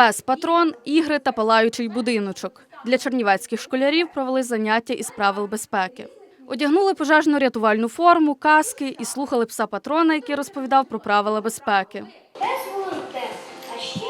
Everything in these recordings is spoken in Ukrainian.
Пес патрон, ігри та палаючий будиночок. Для чернівецьких школярів провели заняття із правил безпеки. Одягнули пожежну рятувальну форму, каски і слухали пса патрона, який розповідав про правила безпеки. Пес волонтер, а ще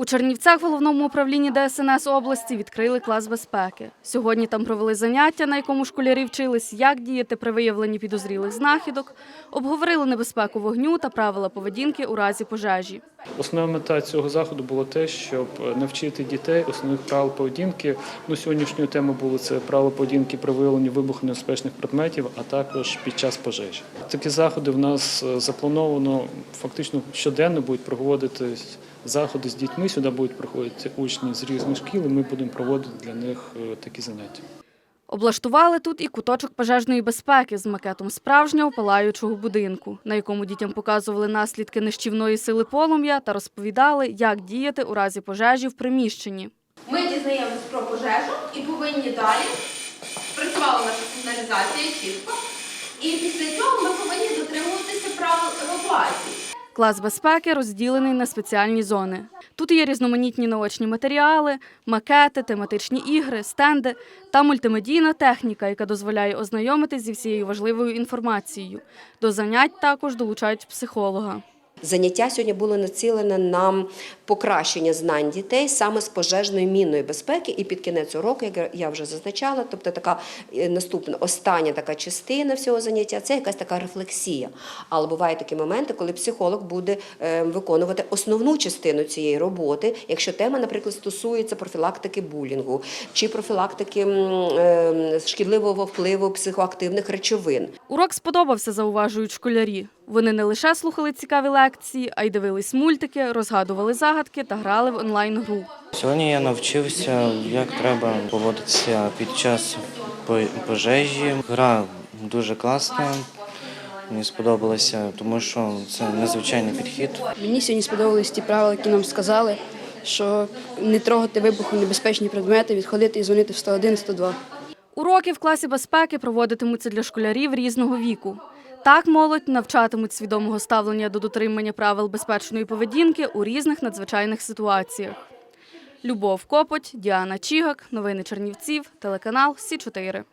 У Чернівцях в головному управлінні ДСНС області відкрили клас безпеки. Сьогодні там провели заняття, на якому школярі вчились, як діяти при виявленні підозрілих знахідок, обговорили небезпеку вогню та правила поведінки у разі пожежі. Основна мета цього заходу було те, щоб навчити дітей основних правил поведінки. Ну, сьогоднішньою темою було це правила поведінки при виявленні вибухонебезпечних предметів, а також під час пожежі. Такі заходи в нас е, заплановано фактично щоденно будуть проводитись заходи з дітьми. Сюди будуть приходити учні з різних шкіл, і ми будемо проводити для них е, такі заняття. Облаштували тут і куточок пожежної безпеки з макетом справжнього палаючого будинку, на якому дітям показували наслідки нищівної сили полум'я та розповідали, як діяти у разі пожежі в приміщенні. Ми дізнаємось про пожежу і повинні далі працювала наша сигналізація чітко. І після цього ми повинні дотримуватися правил евакуації. Клас безпеки розділений на спеціальні зони. Тут є різноманітні наочні матеріали, макети, тематичні ігри, стенди та мультимедійна техніка, яка дозволяє ознайомитись зі всією важливою інформацією. До занять також долучають психолога. Заняття сьогодні було націлене на покращення знань дітей саме з пожежної мінної безпеки. І під кінець уроку, як я вже зазначала, тобто така е, наступна остання така частина всього заняття це якась така рефлексія. Але бувають такі моменти, коли психолог буде е, виконувати основну частину цієї роботи, якщо тема, наприклад, стосується профілактики булінгу чи профілактики е, шкідливого впливу психоактивних речовин. Урок сподобався, зауважують школярі. Вони не лише слухали цікаві лекції, а й дивились мультики, розгадували загадки та грали в онлайн-гру. Сьогодні я навчився, як треба поводитися під час по- пожежі. Гра дуже класна. Мені сподобалося, тому що це незвичайний підхід. Мені сьогодні сподобались ті правила, які нам сказали, що не трогати вибухонебезпечні предмети, відходити і дзвонити в 101, 102. Уроки в класі безпеки проводитимуться для школярів різного віку. Так молодь навчатимуть свідомого ставлення до дотримання правил безпечної поведінки у різних надзвичайних ситуаціях. Любов Копоть, Діана Чігак, новини Чернівців, телеканал Сі 4